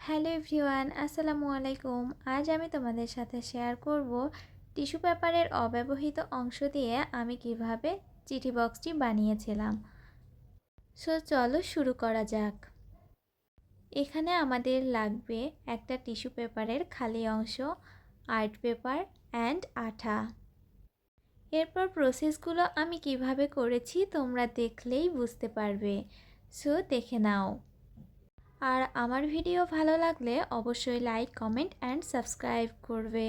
Hello everyone, আসসালামু আলাইকুম। আজ আমি তোমাদের সাথে শেয়ার করব টিস্যু পেপারের অব্যবহৃত অংশ দিয়ে আমি কীভাবে চিঠি বক্সটি বানিয়েছিলাম। সো চলো শুরু করা যাক। এখানে আমাদের লাগবে একটা টিস্যু পেপারের খালি অংশ, আর্ট পেপার অ্যান্ড আঠা। এরপর প্রসেসগুলো আমি কীভাবে করেছি তোমরা দেখলেই বুঝতে পারবে। সো দেখে নাও। আর আমার ভিডিও ভালো লাগলে অবশ্যই লাইক কমেন্ট অ্যান্ড সাবস্ক্রাইব করবে।